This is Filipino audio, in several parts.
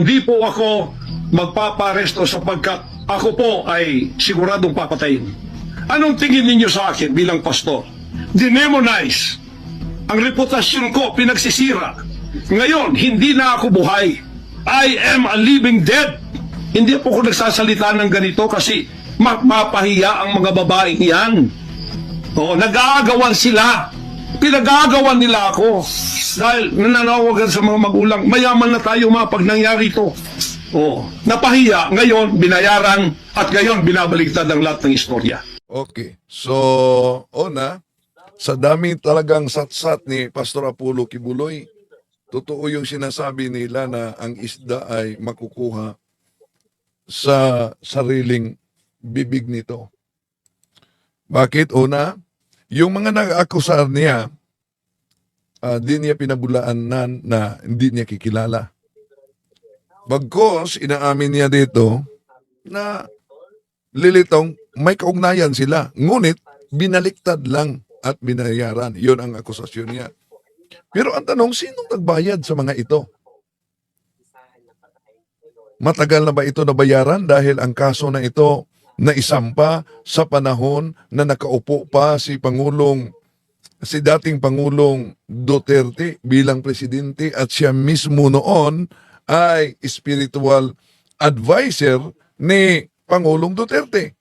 Hindi po ako magpaparesto sapagkat ako po ay siguradong papatayin. Anong tingin ninyo sa akin bilang pastor? Dinemonize. Ang reputasyon ko pinagsisira. Ngayon, hindi na ako buhay. I am a living dead. Hindi po ako nagsasalita ng ganito kasi mapapahiya ang mga babaeng yan. Oo, nag-aagawan sila. Pinag-aagawan nila ako. Dahil nananawagan sa mga magulang, mayaman na tayo mga pag nangyari ito. Oo, napahiya, ngayon binayaran, at ngayon binabaliktad ang lahat ng istorya. Okay. So, una, sa dami talagang satsat ni Pastor Apollo Kibuloy, totoo yung sinasabi nila na ang isda ay makukuha sa sariling bibig nito. Bakit? Una, yung mga nag-akusar niya, ah, di niya pinabulaan na, na hindi niya kikilala. Bagkos, inaamin niya dito na lilitong may kaugnayan sila. Ngunit, binaliktad lang at binayaran. Yun ang akusasyon niya. Pero ang tanong, sinong nagbayad sa mga ito? Matagal na ba ito nabayaran dahil ang kaso na ito na isampa sa panahon na nakaupo pa si Pangulong si dating Pangulong Duterte bilang presidente at siya mismo noon ay spiritual advisor ni Pangulong Duterte.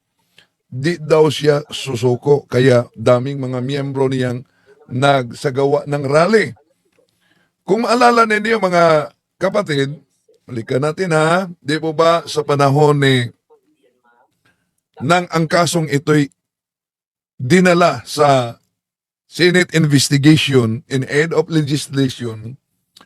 Di daw siya susuko kaya daming mga miyembro niyang nagsagawa ng rally. Kung maalala ninyo mga kapatid, balikan natin ha, di po ba sa panahon ni nang ang kasong ito'y dinala sa Senate investigation in aid of legislation,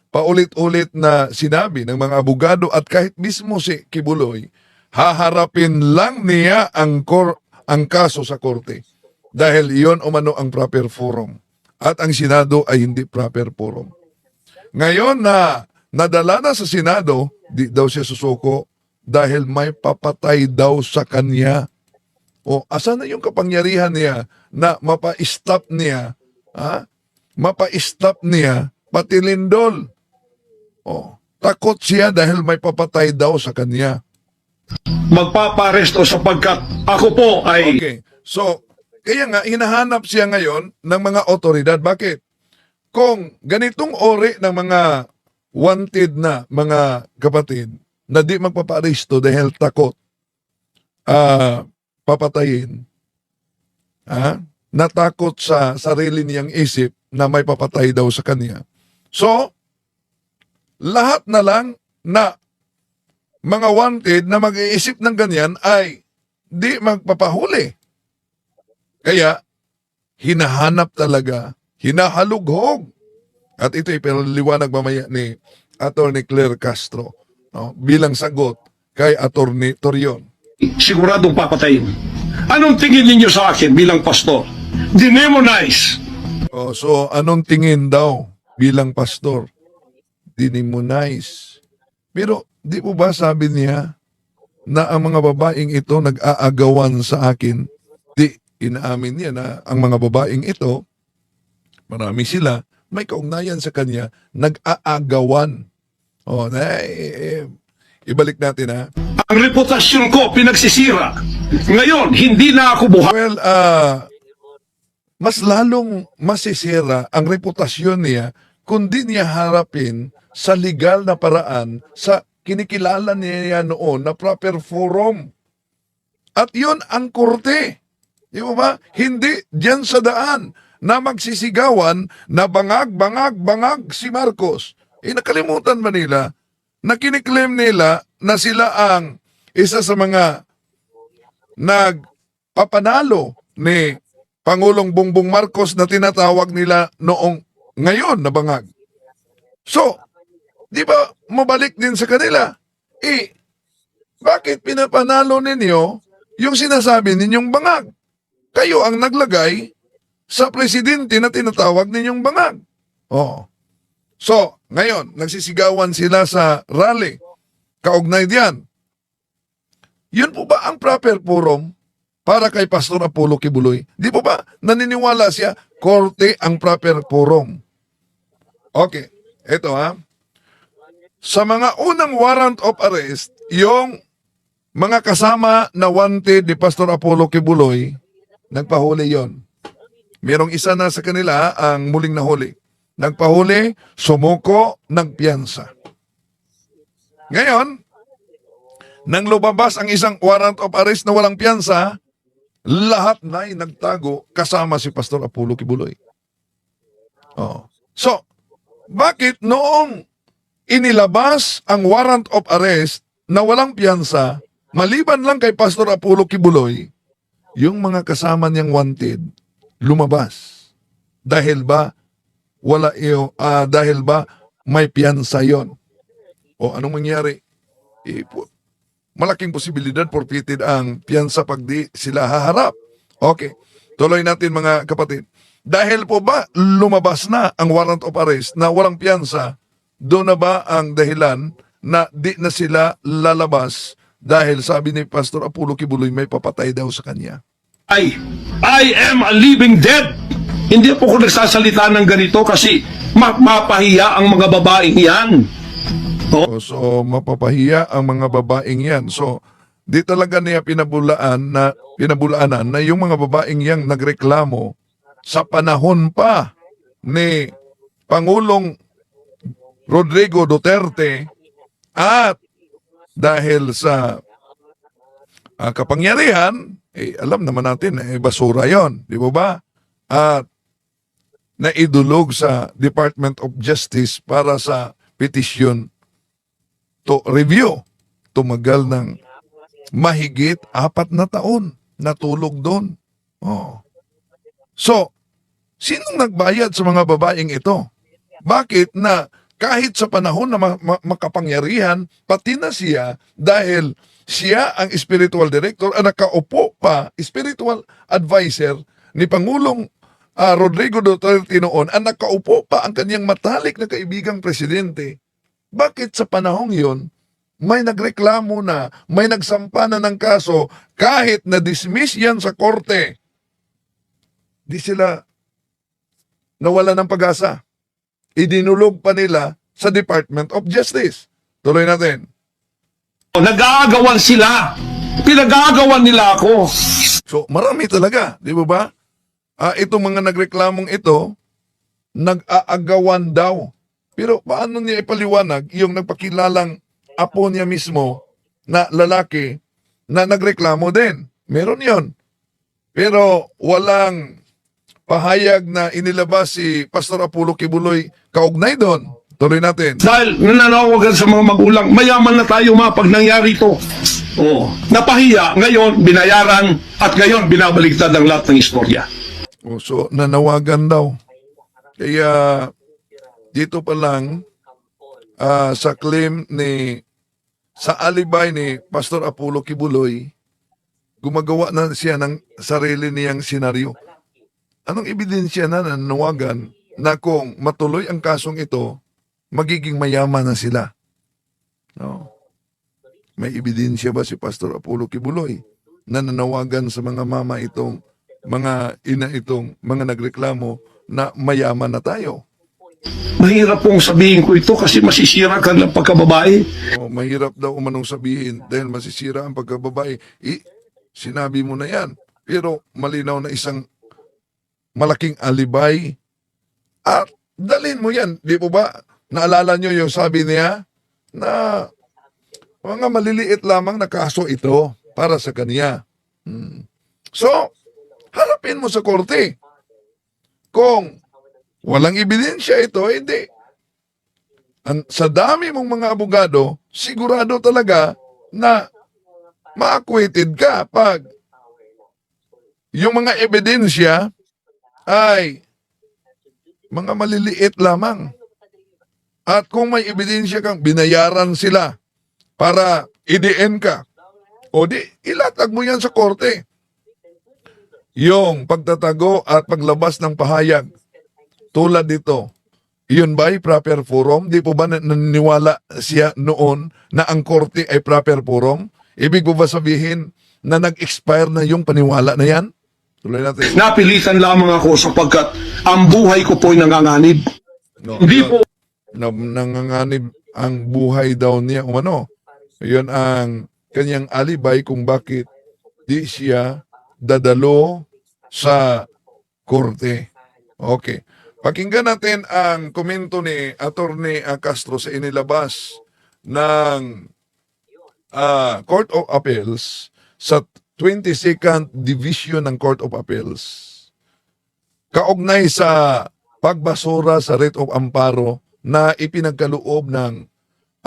paulit-ulit na sinabi ng mga abogado at kahit mismo si Kibuloy, haharapin lang niya ang, kor- ang kaso sa korte dahil iyon umano ang proper forum at ang Senado ay hindi proper forum. Ngayon na nadala na sa Senado, di daw siya susuko dahil may papatay daw sa kanya. O asan na yung kapangyarihan niya na mapa-stop niya, ha? Mapa-stop niya pati lindol. O, takot siya dahil may papatay daw sa kanya. Magpaparesto sapagkat ako po ay Okay. So, kaya nga, hinahanap siya ngayon ng mga otoridad. Bakit? Kung ganitong ori ng mga wanted na mga kapatid na di magpaparisto dahil takot ah papatayin, ah, natakot sa sarili niyang isip na may papatay daw sa kanya. So, lahat na lang na mga wanted na mag-iisip ng ganyan ay di magpapahuli. Kaya, hinahanap talaga, hinahalughog. At ito ipinaliwanag mamaya ni Atty. Claire Castro no, bilang sagot kay Atty. Torion. Siguradong papatayin. Anong tingin ninyo sa akin bilang pastor? Dinemonize. Oh, so, anong tingin daw bilang pastor? Dinimonize. Pero, di po ba sabi niya na ang mga babaeng ito nag-aagawan sa akin? Di, inaamin niya na ang mga babaeng ito, marami sila, may kaugnayan sa kanya, nag-aagawan. Oh, na, eh, eh, ibalik natin ha. Ang reputasyon ko pinagsisira. Ngayon, hindi na ako buhay. Well, ah, mas lalong masisira ang reputasyon niya kung di niya harapin sa legal na paraan sa kinikilala niya noon na proper forum. At yun ang korte. Di ba ba? Hindi diyan sa daan na magsisigawan na bangag, bangag, bangag si Marcos. Eh nakalimutan ba nila na kiniklaim nila na sila ang isa sa mga nagpapanalo ni Pangulong Bongbong Marcos na tinatawag nila noong ngayon na bangag. So, di ba mabalik din sa kanila? Eh, bakit pinapanalo ninyo yung sinasabi ninyong bangag? Kayo ang naglagay sa presidente na tinatawag ninyong bangag. Oh. So, ngayon, nagsisigawan sila sa rally. Kaugnay diyan. Yun po ba ang proper forum para kay Pastor Apollo Kibuloy? Di po ba naniniwala siya, korte ang proper forum? Okay, eto ha. sa mga unang warrant of arrest, yung mga kasama na wanted ni Pastor Apollo Kibuloy, nagpahuli yon. Merong isa na sa kanila ang muling nahuli. Nagpahuli, sumuko, nagpiyansa. Ngayon, nang lumabas ang isang warrant of arrest na walang piyansa, lahat na ay nagtago kasama si Pastor Apollo Kibuloy. Oh. So, bakit noong inilabas ang warrant of arrest na walang piyansa, maliban lang kay Pastor Apollo Kibuloy, yung mga kasama niyang wanted, lumabas. Dahil ba, wala iyo, ah, dahil ba, may piyansa yon O anong mangyari? Eh, po- malaking posibilidad forfeited ang piyansa pag di sila haharap. Okay. Tuloy natin mga kapatid. Dahil po ba lumabas na ang warrant of arrest na walang piyansa, doon na ba ang dahilan na di na sila lalabas dahil sabi ni Pastor Apollo Kibuloy may papatay daw sa kanya? I, I am a living dead. Hindi po ako nagsasalita ng ganito kasi ma- mapahiya ang mga babaeng yan. O, so mapapahiya ang mga babaeng yan. So di talaga niya pinabulaan na pinabulaanan na yung mga babaeng yang nagreklamo sa panahon pa ni Pangulong Rodrigo Duterte at dahil sa ah, kapangyarihan, eh, alam naman natin, eh, basura yon, di ba ba? At naidulog sa Department of Justice para sa petisyon to review. Tumagal ng mahigit apat na taon. Natulog doon. Oh. So, sinong nagbayad sa mga babaeng ito? Bakit na kahit sa panahon na ma- ma- makapangyarihan, pati na siya dahil siya ang spiritual director at nakaupo pa, spiritual advisor ni Pangulong ah, Rodrigo Duterte noon, ang nakaupo pa ang kanyang matalik na kaibigang presidente. Bakit sa panahong yon may nagreklamo na, may nagsampa na ng kaso, kahit na-dismiss yan sa korte, di sila nawala ng pag-asa. Idinulog pa nila sa Department of Justice. Tuloy natin. Nag-aagawan sila. Pinag-aagawan nila ako. So, marami talaga, di ba ba? Ah, itong mga nagreklamong ito, nag-aagawan daw. Pero paano niya ipaliwanag yung nagpakilalang apo niya mismo na lalaki na nagreklamo din? Meron yon. Pero walang pahayag na inilabas si Pastor Apollo Kibuloy kaugnay doon. Tuloy natin. Dahil nananawagan sa mga magulang, mayaman na tayo ma pag nangyari ito. Oo. Napahiya, ngayon binayaran, at ngayon binabaliktad ang lahat ng istorya. O, so, nanawagan daw. Kaya, dito pa lang, ah, sa claim ni, sa alibay ni Pastor Apollo Kibuloy, gumagawa na siya ng sarili niyang senaryo. Anong ebidensya na nanawagan na kung matuloy ang kasong ito, magiging mayaman na sila? No. May ebidensya ba si Pastor Apollo Kibuloy na nanawagan sa mga mama itong mga ina itong mga nagreklamo na mayaman na tayo? Mahirap pong sabihin ko ito kasi masisira ka ng pagkababae. O, mahirap daw umanong sabihin dahil masisira ang pagkababae. I, sinabi mo na yan. Pero malinaw na isang malaking alibay. At dalhin mo yan. Di po ba? Naalala nyo yung sabi niya na mga maliliit lamang na kaso ito para sa kanya. Hmm. So, harapin mo sa korte. Kung walang ebidensya ito, hindi ang, sa dami mong mga abogado, sigurado talaga na ma-acquitted ka pag yung mga ebidensya ay mga maliliit lamang. At kung may ebidensya kang binayaran sila para IDN ka, o di, ilatag mo yan sa korte. Yung pagtatago at paglabas ng pahayag tulad dito, yun ba ay proper forum? Di po ba na- naniniwala siya noon na ang korte ay proper forum? Ibig po ba sabihin na nag-expire na yung paniwala na yan? Tuloy natin. Napilitan lamang ako sapagkat ang buhay ko po'y nanganganib. No, Hindi po na, nanganganib ang buhay daw niya umano. Yun ang kanyang alibay kung bakit di siya dadalo sa korte. Okay. Pakinggan natin ang komento ni Attorney Castro sa inilabas ng ah, Court of Appeals sa 22nd Division ng Court of Appeals. Kaugnay sa pagbasura sa writ of amparo na ipinagkaloob ng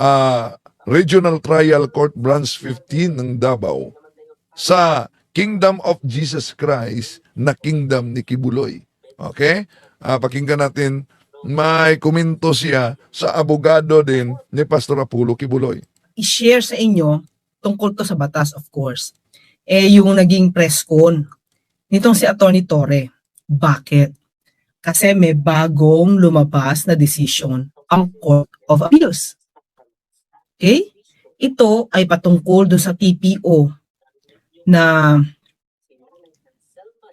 ah, Regional Trial Court Branch 15 ng Davao sa Kingdom of Jesus Christ na Kingdom ni Kibuloy. Okay? Ah, pakinggan natin, may komento siya sa abogado din ni Pastor Apulo Kibuloy. i-share sa inyo tungkol to sa batas, of course. Eh, yung naging press con nitong si Attorney Torre. Bakit? Kasi may bagong lumabas na decision ang Court of Appeals. Okay? Ito ay patungkol doon sa TPO na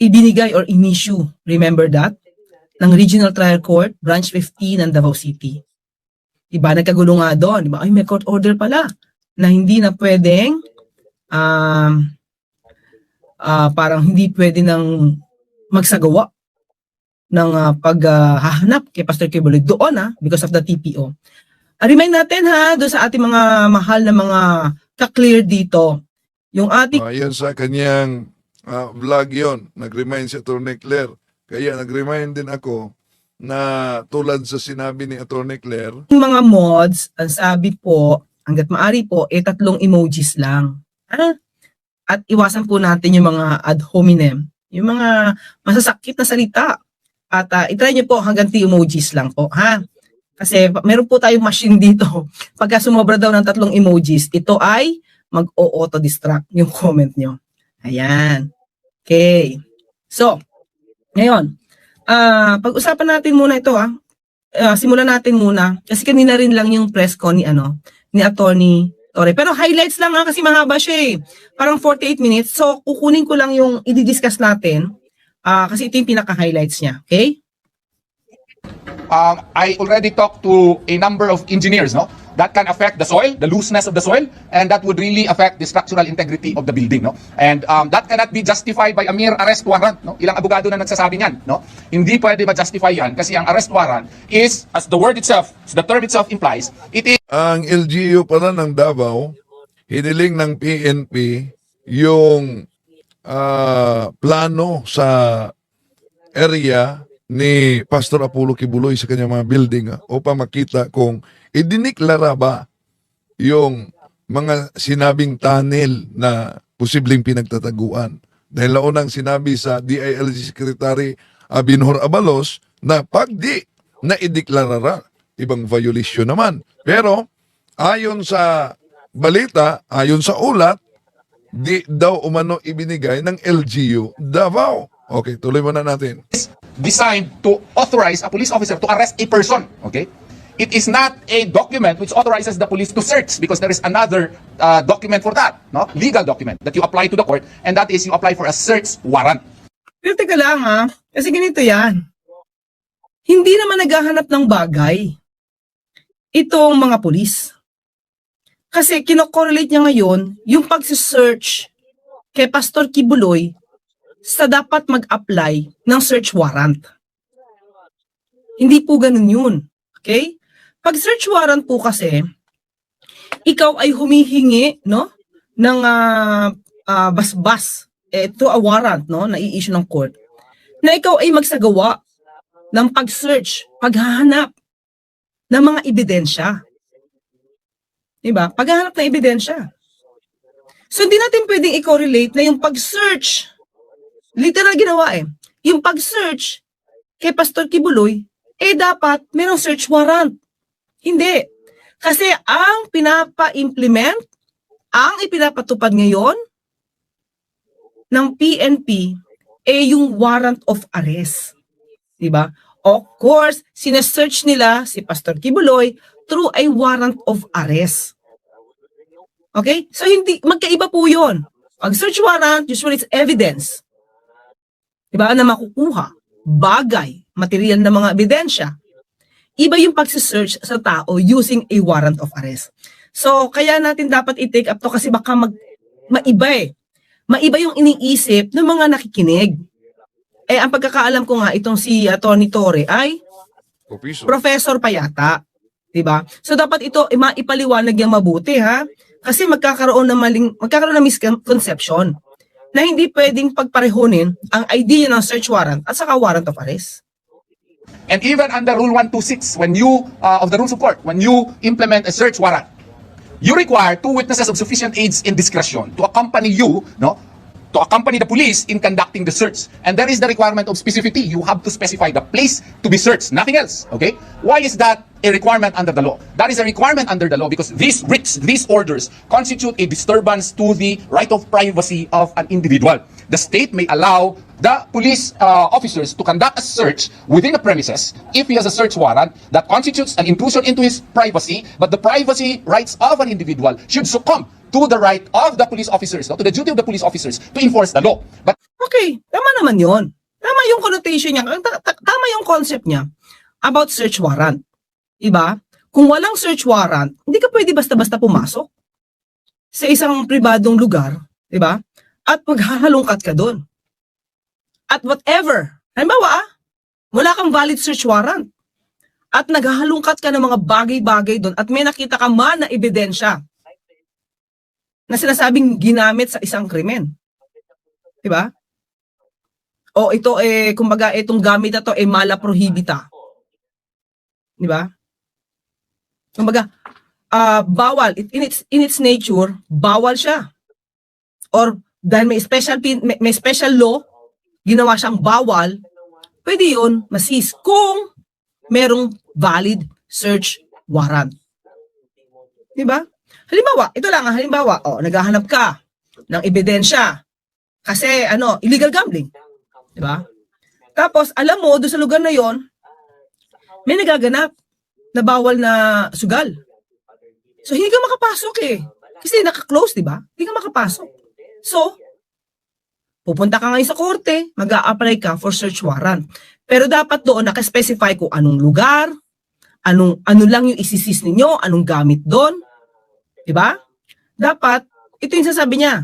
ibinigay or inissue, remember that? ng Regional Trial Court, Branch 15 ng Davao City. Diba? Nagkagulo nga doon. Diba? Ay, may court order pala na hindi na pwedeng um, ah, parang hindi pwede nang magsagawa ng ah, paghahanap kay Pastor Kibuloy doon ha, because of the TPO. Ah, remind natin ha, doon sa ating mga mahal na mga ka-clear dito, yung ating Ayon sa kanyang ah, vlog yon, nag-remind si Atty. Claire. Kaya nag-remind din ako na tulad sa sinabi ni Atty. Claire, mga mods, ang sabi po, hanggat maari po, eh tatlong emojis lang. Ha? At iwasan po natin yung mga ad hominem, yung mga masasakit na salita. At uh, itry nyo po hanggang 3 emojis lang po, ha? Kasi meron po tayong machine dito. Pagka sumobra daw ng tatlong emojis, ito ay mag-auto-distract yung comment nyo. Ayan. Okay. So, ngayon, ah pag-usapan natin muna ito, ah. Ah, simulan natin muna kasi kanina rin lang yung press ko ni ano ni attorney Torre. Pero highlights lang nga kasi mahaba siya eh. Parang 48 minutes. So kukunin ko lang yung i-discuss natin ah kasi ito yung pinaka-highlights niya. Okay? um, I already talked to a number of engineers, no? That can affect the soil, the looseness of the soil, and that would really affect the structural integrity of the building, no? And um, that cannot be justified by a mere arrest warrant, no? Ilang abogado na nagsasabi niyan, no? Hindi pwede ma-justify yan kasi ang arrest warrant is, as the word itself, as the term itself implies, it is ang LGU pala ng Davao, hiniling ng PNP yung ah, plano sa area ni Pastor Apollo Kibuloy sa kanyang mga building ah, upang makita kung idiniklara ba yung mga sinabing tunnel na posibleng pinagtataguan. Dahil naunang sinabi sa DILG Secretary Abinhor Abalos na pag di na ideklarara, ibang violation naman. Pero ayon sa balita, ayon sa ulat, di daw umano ibinigay ng LGU Davao. Okay, tuloy muna natin. Designed to authorize a police officer to arrest a person, okay? It is not a document which authorizes the police to search because there is another uh, document for that, no? Legal document that you apply to the court and that is you apply for a search warrant. Pero teka lang ha, kasi ganito yan. Hindi naman naghahanap ng bagay itong mga pulis. Kasi kinokorrelate niya ngayon yung pagsisearch kay Pastor Kibuloy sa dapat mag-apply ng search warrant. Hindi po ganun yun. Okay? Pag search warrant po kasi, ikaw ay humihingi no ng ah, ah, basbas eh, to a warrant no na i-issue ng court na ikaw ay magsagawa ng pag-search, paghahanap ng mga ebidensya. 'Di ba? Paghahanap ng ebidensya. So hindi natin pwedeng i-correlate na yung pag-search literal ginawa eh. Yung pag-search kay Pastor Kibuloy eh dapat merong search warrant. Hindi. Kasi ang pinapa-implement, ang ipinapatupad ngayon ng PNP eh yung warrant of arrest. 'Di ba? Of course, sinesearch nila si Pastor Kibuloy through a warrant of arrest. Okay? So hindi magkaiba po 'yon. Pag search warrant, usually it's evidence. 'Di ba? Na makukuha, bagay, material na mga ebidensya. Iba yung pagsisearch sa tao using a warrant of arrest. So, kaya natin dapat i-take up to kasi baka mag, maiba eh. Maiba yung iniisip ng mga nakikinig. Eh, ang pagkakaalam ko nga, itong si uh, Tony Torre ay Opiso. professor pa yata. 'Di ba? So dapat ito eh, maipaliwanag yung mabuti ha. Kasi magkakaroon ng maling magkakaroon ng misconception na hindi pwedeng pagparehonin ang idea ng search warrant at saka warrant of arrest. And even under Rule 126, when you, uh, of the rules of court, when you implement a search warrant, you require two witnesses of sufficient age in discretion to accompany you, no, to accompany the police in conducting the search. And there is the requirement of specificity. You have to specify the place to be searched, nothing else. Okay? Why is that a requirement under the law? That is a requirement under the law because these writs, these orders constitute a disturbance to the right of privacy of an individual. The state may allow the police uh, officers to conduct a search within the premises if he has a search warrant that constitutes an intrusion into his privacy, but the privacy rights of an individual should succumb to the right of the police officers, no, to the duty of the police officers to enforce the law. But Okay, tama naman 'yon. Tama yung connotation niya, ta- ta- tama yung concept niya about search warrant. 'Di ba? Kung walang search warrant, hindi ka pwede basta-basta pumasok sa isang pribadong lugar, 'di ba? At maghahalongkat ka doon. At whatever, halimbawa, ah, wala kang valid search warrant. At naghahalongkat ka ng mga bagay-bagay doon at may nakita ka man na ebidensya na sinasabing ginamit sa isang krimen. 'Di ba? O ito eh kumbaga itong gamit na to eh mala prohibita. 'Di ba? Kumbaga ah bawal It- in its in its nature bawal siya. Or dahil may special pin- may, may special law ginawa siyang bawal, pwede 'yun masis kung merong valid search warrant. 'Di ba? Halimbawa, ito lang, ah, halimbawa, oh, naghahanap ka ng ebidensya kasi ano, illegal gambling. 'Di ba? Tapos alam mo doon sa lugar na 'yon, may nagaganap na bawal na sugal. So hindi ka makapasok eh. Kasi naka-close, 'di ba? Hindi ka makapasok. So, pupunta ka ngayon sa korte, mag apply ka for search warrant. Pero dapat doon naka-specify kung anong lugar, anong ano lang yung isisis ninyo, anong gamit doon. 'Di ba? Dapat ito yung sasabi niya.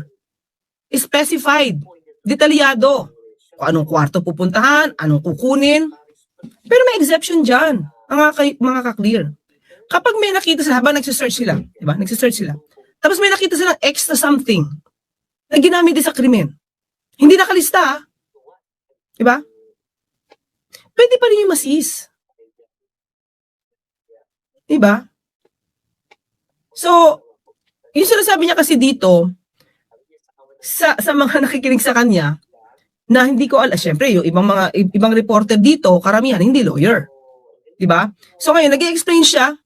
Specified, detalyado. Kung anong kwarto pupuntahan, anong kukunin. Pero may exception diyan, mga kay, mga ka-clear. Kapag may nakita sa habang nagse-search sila, 'di ba? Nagse-search sila. Tapos may nakita silang extra something na ginamit din sa krimen. Hindi nakalista, ah. 'di ba? Pwede pa rin yung masis. 'Di ba? So, yung sinasabi niya kasi dito, sa, sa mga nakikinig sa kanya, na hindi ko alam, syempre, yung ibang mga, ibang reporter dito, karamihan, hindi lawyer. 'Di ba? So ngayon, nag explain siya,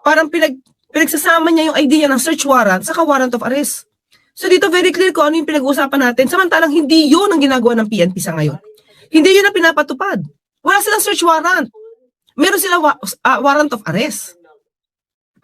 parang pinag, pinagsasama niya yung idea ng search warrant sa warrant of arrest. So dito very clear ko ano yung pinag-uusapan natin, samantalang hindi yun ang ginagawa ng PNP sa ngayon. Hindi yun ang pinapatupad. Wala silang search warrant. Meron silang wa- ah, warrant of arrest.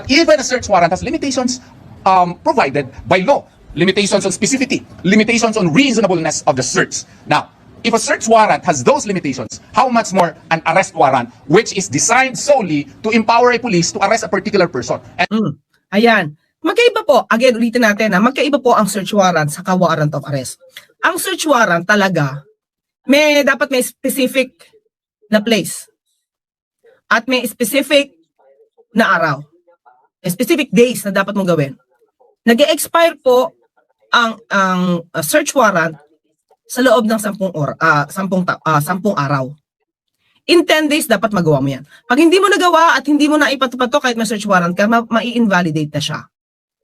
even a search warrant has limitations um, provided by law. Limitations on specificity, limitations on reasonableness of the search. Now, if a search warrant has those limitations, how much more an arrest warrant, which is designed solely to empower a police to arrest a particular person? And Mm. Ayan. Magkaiba po, again, ulitin natin ha, magkaiba po ang search warrant sa warrant of arrest. Ang search warrant talaga, may dapat may specific na place. At may specific na araw. May specific days na dapat mong gawin. nag expire po ang ang uh, search warrant sa loob ng 10 or ah 10 ta- ah, 10 araw. In 10 days dapat magawa mo 'yan. Pag hindi mo nagawa at hindi mo na ipatupad to kahit may search warrant ka, ma- ma-invalidate na siya.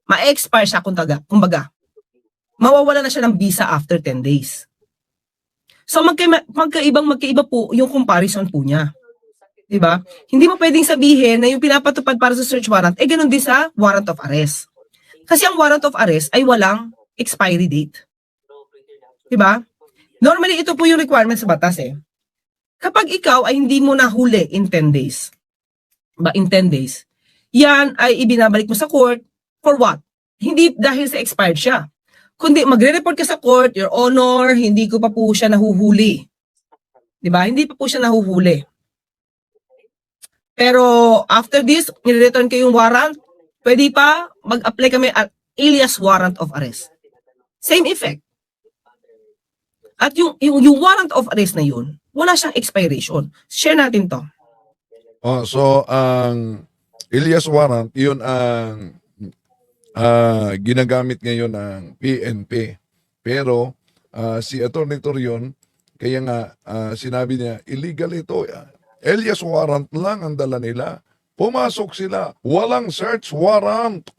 Ma-expire siya kung taga, kumbaga. Mawawala na siya ng visa after 10 days. So magka, magkaibang magkaiba po yung comparison po niya. 'Di ba? Hindi mo pwedeng sabihin na yung pinapatupad para sa search warrant eh ganun din sa warrant of arrest. Kasi ang warrant of arrest ay walang expiry date. 'Di ba? Normally ito po yung requirement sa batas eh. Kapag ikaw ay hindi mo nahuli in 10 days, ba in 10 days, yan ay ibinabalik mo sa court for what? Hindi dahil sa expired siya. Kundi magre-report ka sa court, your honor, hindi ko pa po siya nahuhuli. 'Di ba? Hindi pa po siya nahuhuli. Pero after this, nire-return ko yung warrant, pwede pa mag-apply kami at alias warrant of arrest. Same effect. At yung, yung, yung warrant of arrest na yun, wala siyang expiration. Share natin to. Oh, so ang Elias warrant, yun ang ah, ginagamit ngayon ng PNP. Pero ah, si Attorney Torion, kaya nga ah, sinabi niya, illegal ito. Elias warrant lang ang dala nila. Pumasok sila. Walang search warrant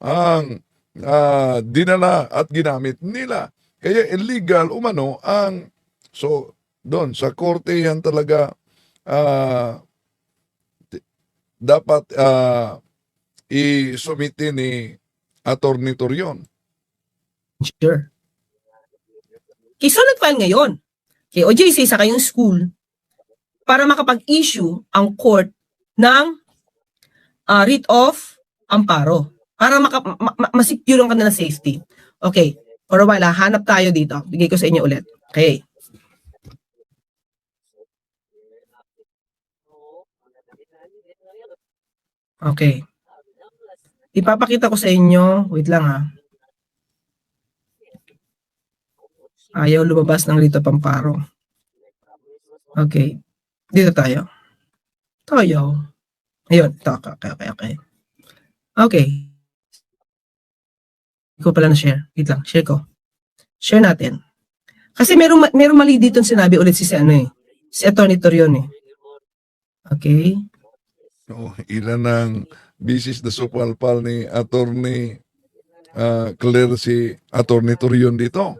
ang ah, dinala at ginamit nila. Kaya illegal umano ang so doon sa korte yan talaga ah, dapat ah, isumite ni Attorney Torion. Sure. Okay, so nag-file ngayon kay OJC sa kayong school para makapag-issue ang court ng uh, writ of amparo para maka, ma, ma, masecure ang kanilang safety. Okay, for a while, ha, hanap tayo dito. Bigay ko sa inyo ulit. Okay. Okay. Ipapakita ko sa inyo, wait lang ha. Ayaw lumabas ng rito pamparo. Okay. Dito tayo. Tayo. Ayun. Ito. Okay, okay, okay. Okay. Hindi ko pala na-share. Wait lang. Share ko. Share natin. Kasi meron, ma- meron mali dito sinabi ulit si, si ano eh. Si Atty. Torion eh. Okay. Oh, ilan ang bisis na supalpal ni Attorney ah, Claire si Attorney Torion dito.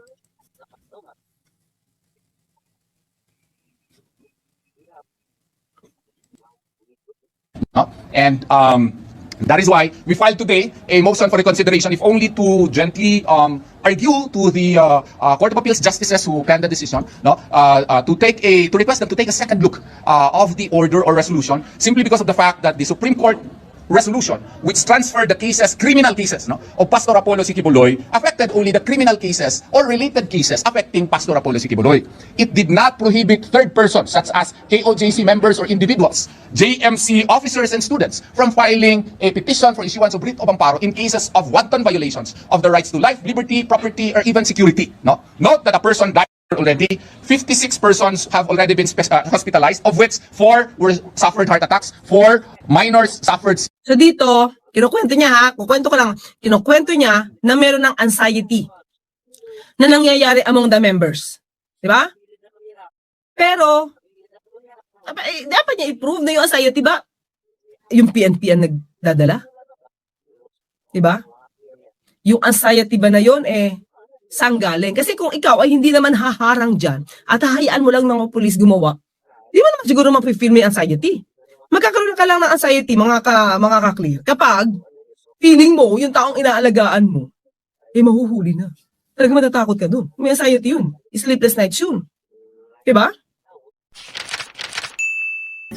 No? And um, that is why we filed today a motion for reconsideration, if only to gently um, argue to the uh, uh, Court of Appeals justices who penned the decision, no, uh, uh, to take a to request them to take a second look uh, of the order or resolution, simply because of the fact that the Supreme Court resolution which transferred the cases, criminal cases, no, of Pastor Apollo Sikibuloy affected only the criminal cases or related cases affecting Pastor Apollo Sikibuloy. It did not prohibit third persons such as KOJC members or individuals, JMC officers and students from filing a petition for issuance of writ of amparo in cases of wanton violations of the rights to life, liberty, property, or even security. No? Note that a person died already. 56 persons have already been uh, hospitalized, of which 4 were suffered heart attacks, 4 minors suffered So dito, kinukwento niya ha, kukwento ko lang, kinukwento niya na meron ng anxiety na nangyayari among the members. Di ba? Pero, eh, dapat niya i-prove na yung anxiety ba? Yung PNP ang nagdadala? Di ba? Yung anxiety ba na yon eh, saan galing? Kasi kung ikaw ay hindi naman haharang dyan at hahayaan mo lang ng pulis gumawa, di mo naman siguro mapifeel may anxiety magkakaroon ka lang ng anxiety, mga ka, mga ka-clear, kapag feeling mo, yung taong inaalagaan mo, eh mahuhuli na. Talaga matatakot ka dun. May anxiety yun. Sleepless nights yun. Diba?